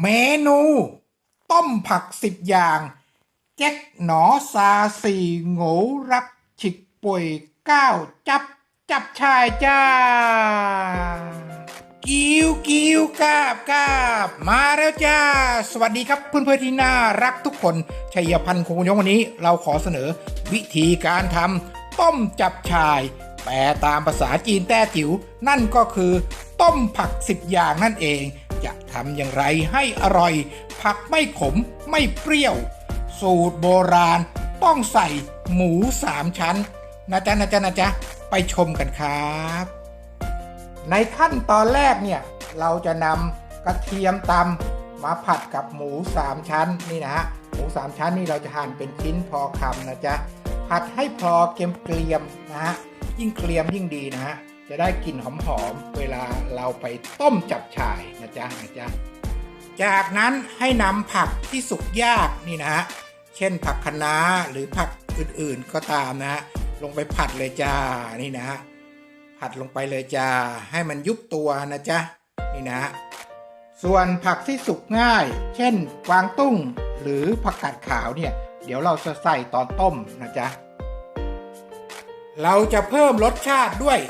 เมนู ต้มผักสิบอย่าง แจ็คหนอซาสี่โง่รักฉิกป่วยก้าวจับ จับชายจ้า กิ้วกิ้วกาบกาบ มาแล้วจ้า สวัสดีครับเพื่อนเพื่อนที่น่ารักทุกคนชัยพันธ์คงยงวันนี้ เราขอเสนอวิธีการทำต้มจับชาย แปลตามภาษาจีนแต้จิ๋วนั่นก็คือ ต้มผักสิบอย่างนั่นเอง ทำอย่างไรให้อร่อย ผักไม่ขมไม่เปรี้ยว สูตรโบราณ ต้องใส่หมูสามชั้น นะจ๊ะนะจ๊ะนะจ๊ะไปชมกันครับ ในขั้นตอนแรกเนี่ย เราจะนำกระเทียมตำมาผัดกับหมูสามชั้นนี่นะฮะหมูสามชั้นนี่เราจะหั่นเป็นชิ้นพอคำนะจ๊ะผัดให้พอเกรียมเกรียมนะฮะยิ่งเกรียมยิ่งดีนะฮะ จะได้กลิ่นหอมๆ เวลาเราไปต้มจับฉ่ายนะจ๊ะนะจ๊ะจากนั้นให้นำผักที่สุกยากนี่นะฮะ เช่นผักคะน้าหรือผักอื่นๆก็ตามนะฮะ ลงไปผัดเลยจ้า นี่นะฮะ ผัดลงไปเลยจ้า ให้มันยุบตัวนะจ๊ะ นี่นะฮะ ส่วนผักที่สุกง่าย เช่นกวางตุ้งหรือผักกาดขาวเนี่ย เดี๋ยวเราจะใส่ตอนต้มนะจ๊ะ เราจะเพิ่มรสชาติด้วย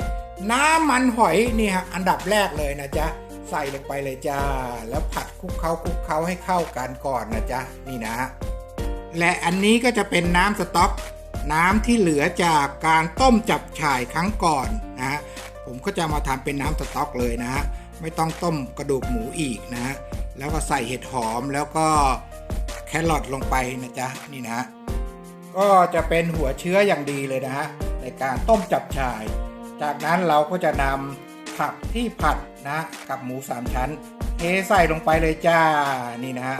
น้ำมันหอยนี่ฮะอันดับแรกเลยนะจ๊ะใส่ลงไปเลยจ้า แล้วผัดคลุกเคล้าคลุกเคล้าให้เข้ากันก่อนนะจ๊ะนี่นะฮะและอันนี้ก็จะเป็นน้ำสต๊อก น้ำที่เหลือจากการต้มจับฉ่ายครั้งก่อนนะฮะผมก็จะมาทำเป็นน้ำสต๊อกเลยนะฮะไม่ต้องต้มกระดูกหมูอีกนะฮะแล้วก็ใส่เห็ดหอมแล้วก็แครอทลงไปนะจ๊ะนี่นะฮะก็จะเป็นหัวเชื้ออย่างดีเลยนะฮะในการต้มจับฉ่าย จากนั้นเราก็จะนำผักที่ผัดนะกับหมูสามชั้น เทใส่ลงไปเลยจ้านี่นะฮะ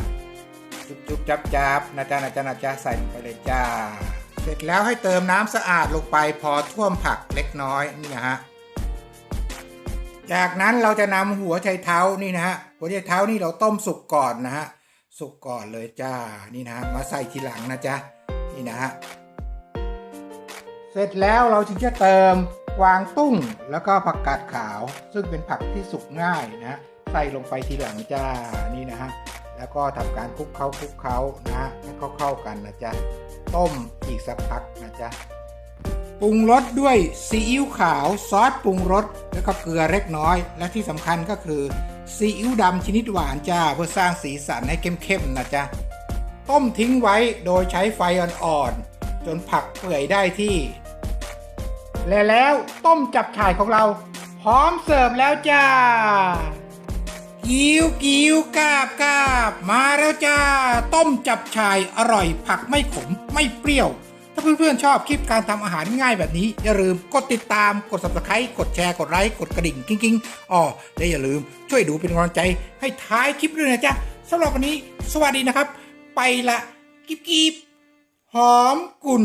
จุบจุบจับจับนะจ๊ะนะจ๊ะนะจ๊ะใส่ลงไปเลยจ้า เสร็จแล้วให้เติมน้ำสะอาดลงไปพอท่วมผักเล็กน้อยนี่นะฮะจากนั้นเราจะนำหัวไชเท้านี่นะฮะหัวไชเท้านี่เราต้มสุกก่อนนะฮะสุกก่อนเลยจ้านี่นะฮะมาใส่ทีหลังนะจ๊ะนี่นะฮะเสร็จแล้วเราจึงจะเติม วางตุ้งแล้วก็ผักกาดขาว ซึ่งเป็นผักที่สุกง่ายนะใส่ลงไปทีหลังจ้านี่นะฮะแล้วก็ทำการคลุกเคล้าคลุกเคล้านะฮะให้เข้ากันนะจ๊ะต้มอีกสักพักนะจ๊ะปรุงรสด้วยซีอิ๊วขาวซอสปรุงรสแล้วก็เกลือเล็กน้อย และที่สำคัญก็คือซีอิ๊วดำชนิดหวานจ้าเพื่อสร้างสีสันให้เข้มๆนะจ๊ะต้มทิ้งไว้โดยใช้ไฟอ่อนๆจนผักเปื่อยได้ที่ และแล้วต้มจับฉ่ายของเรา พร้อมเสิร์ฟแล้วจ้า กิ้วกิ้วกาบกาบ มาแล้วจ้า ต้มจับชายอร่อย ผักไม่ขมไม่เปรี้ยว ถ้าเพื่อนๆชอบคลิปการทำอาหารง่ายแบบนี้ อย่าลืมกดติดตามกด subscribe กดแชร์กดไลค์กดกระดิ่งกิ้งๆอ๋อและอย่าลืมช่วยดูเป็นกำลังใจให้ท้ายคลิปด้วยนะจ๊ะสำหรับวันนี้ สวัสดีนะครับ ไปละกิ๊บกิ๊บหอมกุ่น